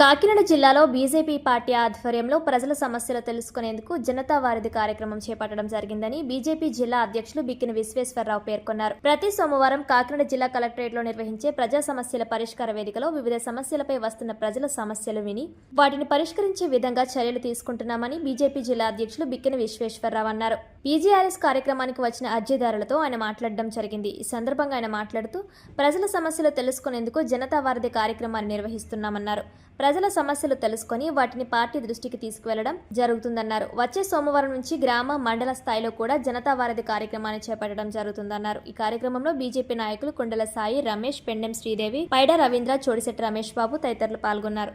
కాకినాడ జిల్లాలో BJP party ఆధ్వర్యంలో ప్రజల సమస్యలు తెలుసుకునేందుకు జనతా వారధి కార్యక్రమం చేపట్టడం జరిగిందని బీజేపీ జిల్లా అధ్యక్షులు బిక్కిన విశ్వేశ్వరరావు పేర్కొన్నారు. ప్రతి సోమవారం కాకినాడ జిల్లా కలెక్టరేట్లో నిర్వహించే ప్రజా సమస్యల పరిష్కార వేదికలో వివిధ సమస్యలపై వస్తున్న ప్రజల సమస్యలు విని వాటిని పరిష్కరించే విధంగా చర్యలు తీసుకుంటున్నామని బీజేపీ జిల్లా అధ్యక్షులు బిక్కిన విశ్వేశ్వరరావు అన్నారు. పీజీఆర్ఎస్ కార్యక్రమానికి వచ్చిన అర్జీదారులతో ఆయన మాట్లాడడం జరిగింది. ఈ సందర్భంగా ఆయన మాట్లాడుతూ ప్రజల సమస్యలు తెలుసుకునేందుకు జనతా వారధి కార్యక్రమాన్ని నిర్వహిస్తున్నామన్నారు. ప్రజల సమస్యలు తెలుసుకొని వాటిని పార్టీ దృష్టికి తీసుకువెళ్ళడం జరుగుతుందన్నారు. వచ్చే సోమవారం నుంచి గ్రామ మండల స్థాయిలో కూడా జనతా వారధి కార్యక్రమాన్ని చేపట్టడం జరుగుతుందన్నారు. ఈ కార్యక్రమంలో బీజేపీ నాయకులు కొండల సాయి రమేష్ పెండెం శ్రీదేవి పైడ రవీంద్ర చోడిశెట్టి రమేష్ బాబు తదితరులు పాల్గొన్నారు.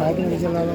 కాకినాడ జిల్లాలో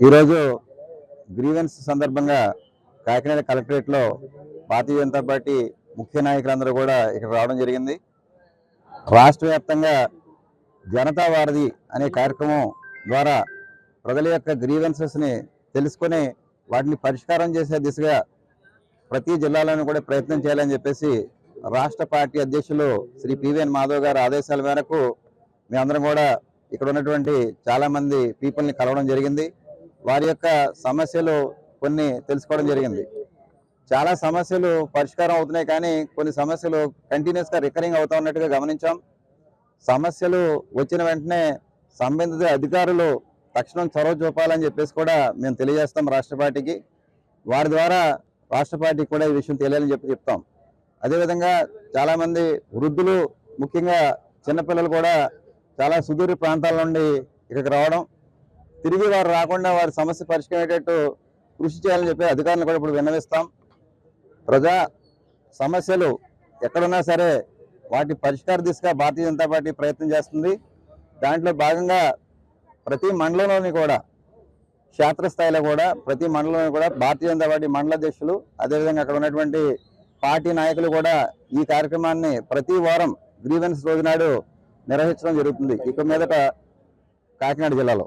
ఈరోజు గ్రీవెన్స్ సందర్భంగా కాకినాడ కలెక్టరేట్లో భారతీయ జనతా పార్టీ ముఖ్య నాయకులందరూ కూడా ఇక్కడ రావడం జరిగింది. రాష్ట్ర వ్యాప్తంగా జనతా వారధి అనే కార్యక్రమం ద్వారా ప్రజల యొక్క గ్రీవెన్సెస్ని తెలుసుకొని వాటిని పరిష్కారం చేసే దిశగా ప్రతి జిల్లాలోనూ కూడా ప్రయత్నం చేయాలని చెప్పేసి రాష్ట్ర పార్టీ అధ్యక్షులు శ్రీ పివిఎన్ మాధవ్ గారి ఆదేశాల మేరకు మేమందరం కూడా ఇక్కడ ఉన్నటువంటి చాలామంది పీపుల్ని కలవడం జరిగింది. వారి యొక్క సమస్యలు కొన్ని తెలుసుకోవడం జరిగింది. చాలా సమస్యలు పరిష్కారం అవుతున్నాయి కానీ కొన్ని సమస్యలు కంటిన్యూస్గా రికరింగ్ అవుతా ఉన్నట్టుగా గమనించాం. సమస్యలు వచ్చిన వెంటనే సంబంధిత అధికారులు తక్షణం చొరవ చూపాలని చెప్పేసి కూడా మేము తెలియజేస్తాం రాష్ట్ర పార్టీకి. వారి ద్వారా రాష్ట్ర పార్టీకి కూడా ఈ విషయం తెలియాలని చెప్పి చెప్తాం. అదేవిధంగా చాలామంది వృద్ధులు ముఖ్యంగా చిన్నపిల్లలు కూడా చాలా సుదూర ప్రాంతాల నుండి ఇక్కడికి రావడం తిరిగి వారు రాకుండా వారి సమస్య పరిష్కరించేటట్టు కృషి చేయాలని చెప్పి అధికారులు కూడా ఇప్పుడు విన్నవిస్తాం. ప్రజా సమస్యలు ఎక్కడున్నా సరే వాటి పరిష్కార దిశగా భారతీయ జనతా పార్టీ ప్రయత్నం చేస్తుంది. దాంట్లో భాగంగా ప్రతి మండలంలోని కూడా క్షేత్రస్థాయిలో కూడా ప్రతి మండలంలోని కూడా భారతీయ జనతా పార్టీ మండల అధ్యక్షులు అదేవిధంగా అక్కడ ఉన్నటువంటి పార్టీ నాయకులు కూడా ఈ కార్యక్రమాన్ని ప్రతి వారం గ్రీవెన్స్ రోజు నాడు నిర్వహించడం జరుగుతుంది. ఇక మీదట కాకినాడ జిల్లాలో.